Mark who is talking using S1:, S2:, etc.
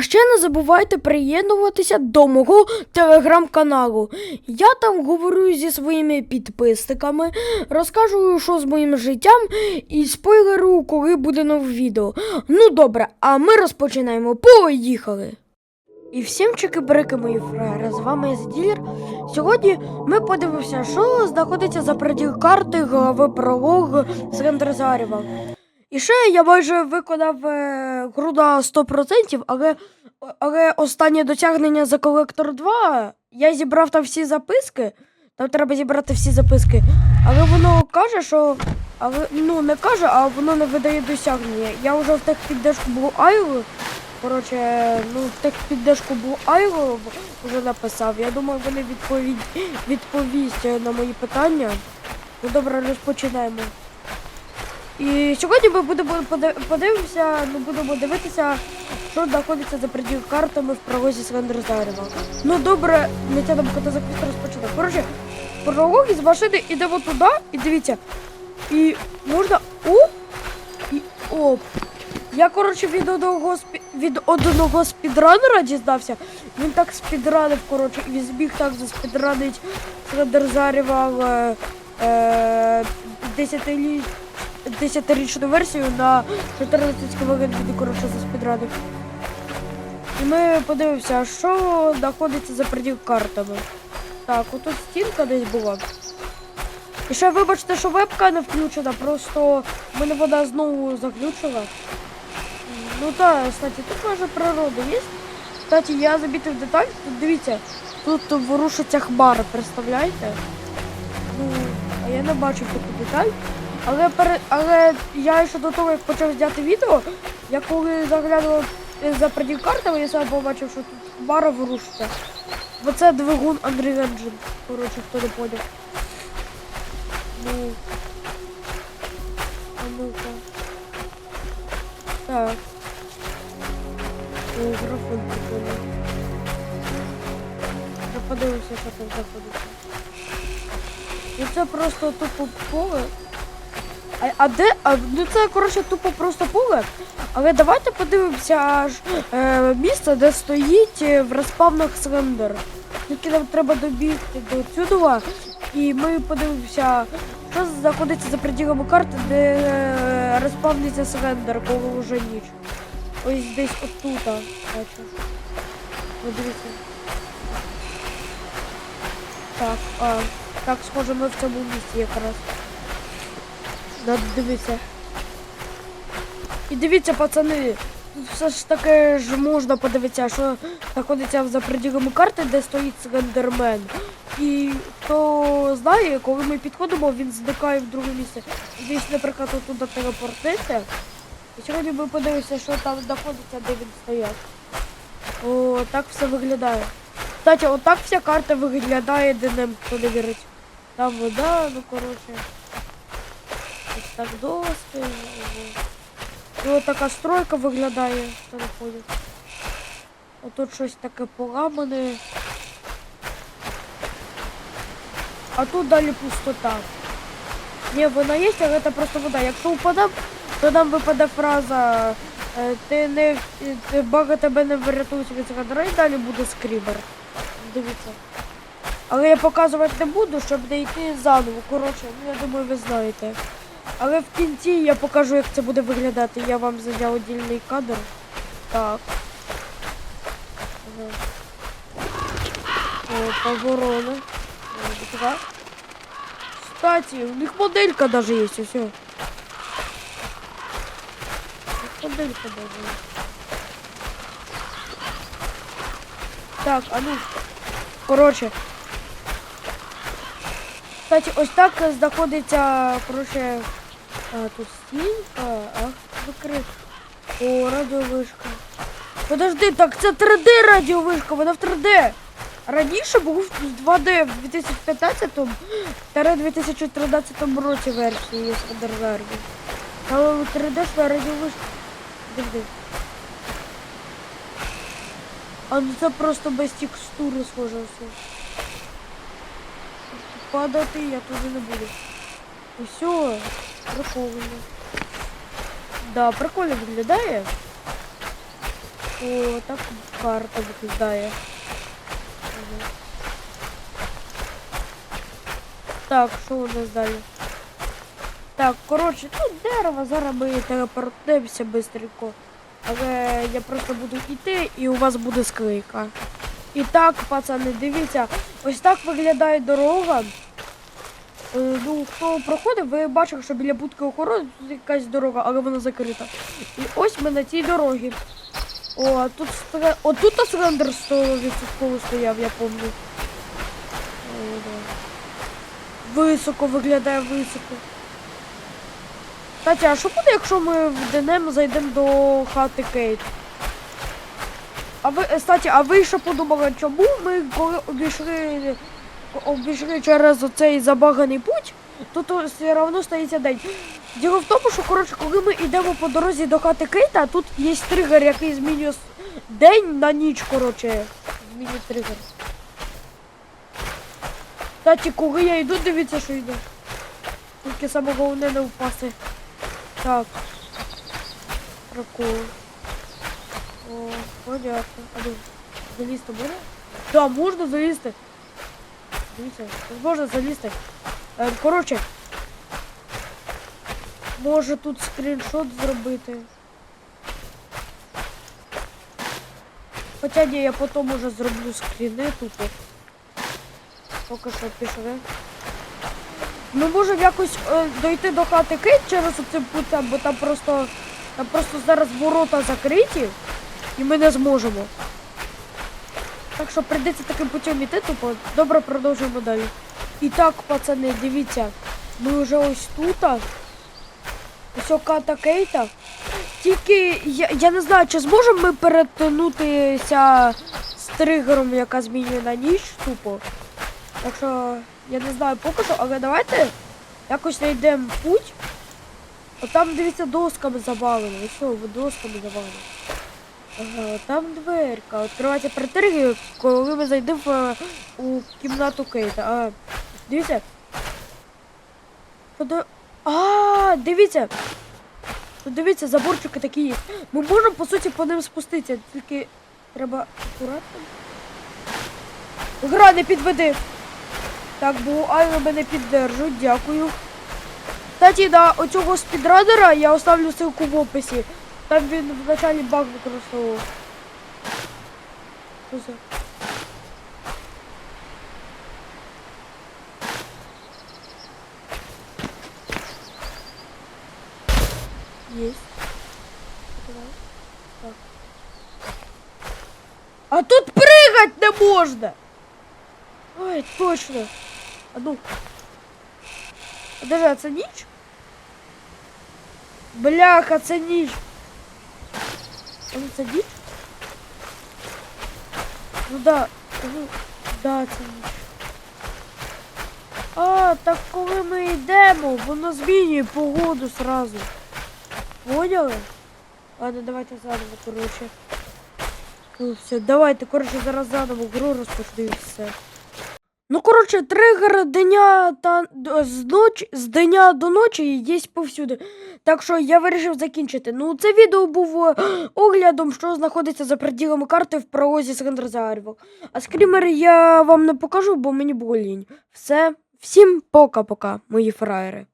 S1: А ще не забувайте приєднуватися до мого телеграм-каналу. Я там говорю зі своїми підписниками, розкажу, що з моїм життям, і спойлерую, коли буде нове відео. Ну добре, а ми розпочинаємо. Поїхали! І всім чики-брики, мої фраєри, з вами Ділер. Сьогодні ми подивимося, що знаходиться за приділ карти глави пролог з Рендерзарєва. І ще я майже виконав е, гру 100%, але, але останнє досягнення за колектор 2 я зібрав там всі записки. Там треба зібрати всі записки. Але воно каже, що. Але, ну, не каже, а воно не видає досягнення. Я вже в техпіддержку Blue Isle, коротше, ну, в техпіддержку Blue Isle вже написав. Я думаю, вони відповідь, відповість е, на мої питання. Ну добре, розпочинаємо. І сьогодні ми будемо поди- подивимося, ну будемо дивитися, що знаходиться за приділ картами в пролозі Слендерзарєва. Ну добре, не тянемо кота за хвіст розпочинати. Коротше, пролог із машини ідемо туди, і дивіться. І можна. О! І оп! Я, коротше, від одного спі... від одного спідранера дізнався. Він так спідранив, коротше, і зміг так заспідранить Слендерзарєва е, е, 10-літ 10-річну версію на 14 хвилин він, коротше, заспідранив. І ми подивимося, що знаходиться за приділ картами. Так, отут стінка десь була. І ще вибачте, що вебка не включена, просто мене вода знову заглючила. Ну так, кстати, тут може природа є. Кстати, я замітив деталь, тут дивіться, тут ворушиться хмара, представляєте? Ну, а я не бачив таку деталь. Але пере... але я ще до того, як почав зняти відео, я коли заглянув е, за приділ картами, я сам побачив, що тут хмара ворушиться. Бо це двигун Unreal Engine. Коротше, хто не поняв. Ну. А ну-ка. Так. О, графон прикольний. Я подивимося, що там знаходиться. Ну це просто тупо поле. А, а де? А, ну це коротше тупо просто поле. Але давайте подивимося аж е, місце, де стоїть е, в розпавнах слендер. Тільки нам треба добігти до цюдова, і ми подивимося, що знаходиться за приділами карти, де е, розпавниться слендер, коли вже ніч. Ось десь отута. Ну. Так, а, так, схоже, ми в цьому місці якраз. Надо дивитися. І дивіться, пацани, все ж таки ж можна подивитися, що знаходиться за пределами карти, де стоїть Слендермен. І хто знає, коли ми підходимо, він зникає в друге місце. Десь, наприклад, туди телепортнеться. І сьогодні ми подивимося, що там знаходиться, де він стоять. О, так все виглядає. Кстати, отак вся карта виглядає, де нам хто не вірить. Там вода, ну коротше. Так доски. І от така стройка виглядає, хто не ходить. А тут щось таке поламане. А тут далі пустота. Ні, вона є, але це просто вода. Якщо впадам, то нам випаде фраза е, ти не бага тебе не врятують від цього і далі буде скрібер. Дивіться. Але я показувати не буду, щоб не йти заново. Коротше, ну я думаю, ви знаєте. Але в кінці я покажу, як це буде виглядати. Я вам зайняв отдільний кадр. Так. О, поворони. Так. Кстати, у них моделька даже есть, все. Моделька даже есть. Так, а ну. Короче. Кстати, ось так знаходиться, короче, а, тут стінка, ах, закрит. О, радіовишка. Подожди, так це 3D радіовишка, вона в 3D. Раніше був 2D в 2015 та 2013 році версії Сандерверді. Але в 3D шла радіовишка. Подожди. А ну це просто без текстури схоже все. Падати я туди не буду. І все, прикольно. Да, прикольно виглядає. О, так карта виглядає. Так, що у нас далі? Так, коротше, тут дерево, зараз ми телепортуємося швидко. Але я просто буду йти і у вас буде склейка. І так, пацани, дивіться, ось так виглядає дорога. Е, Ну, хто проходив, ви бачили, що біля будки охорони тут якась дорога, але вона закрита. І ось ми на цій дорогі. О, а тут стра- О, тут на силендр 100% стояв, я пам'ятаю. Високо виглядає високо. Кстати, а що буде, якщо ми в ДНМ зайдемо до хати Кейт? А ви, е, кстати, а ви що подумали, чому ми коли обійшли, обійшли через оцей забаганий путь, то, то все одно стається день. Діло в тому, що коротше, коли ми йдемо по дорозі до хати Кейта, тут є тригер, який змінює день на ніч, коротше. Змінює тригер. Кстати, коли я йду, дивіться, що йде. Тільки саме головне не впасти. Так. Прикол. О, понятно. А ну, залізти можна? Да, можна залізти. Дивіться, тут можна залізти. Е, коротше. Може тут скріншот зробити. Хоча ні, я потім уже зроблю скріни тупо. Поки що пішли. Ми можемо якось е, дойти до хати Кейт через оцим путем, бо там просто, там просто зараз ворота закриті і ми не зможемо. Так що прийдеться таким путем іти, тупо добре продовжуємо далі. І так, пацани, дивіться, ми вже ось тут. Ось хата Кейта. Тільки я, я не знаю, чи зможемо ми перетинутися з тригером, яка змінює на ніч, тупо. Так що я не знаю поки що, але давайте якось знайдемо путь. От там, дивіться, досками що, ви досками завалено. Там дверка. Відкривається при коли ми зайдемо в, у кімнату Кейта. А, дивіться. Подо... А, дивіться. Дивіться, заборчики такі є. Ми можемо, по суті, по ним спуститися, тільки треба акуратно. Гра, не підведи. Так, бо Айва мене піддержують, дякую. Кстати, на оцього спідранера я оставлю ссылку в описі. Там він в началі баг використовував. Що це? Есть. Давай. Так. А тут прыгать не можно! Ой, точно. А ну. Подожди, а це ніч? Бляха, це Ніч. А ну да, ну, да, це ніч. А, так коли ми йдемо, воно змінює погоду сразу. Поняли? Ладно, давайте заново, коротше. Ну, все, давайте, коротше, зараз заново гру розпочну все. Ну, коротше, тригер дня та з ночі, з дня до ночі є повсюди. Так що я вирішив закінчити. Ну, це відео був е, оглядом, що знаходиться за приділами карти в пролозі Сендерзарівок. А скрімер я вам не покажу, бо мені було лінь. Все, всім пока-пока, мої фраєри.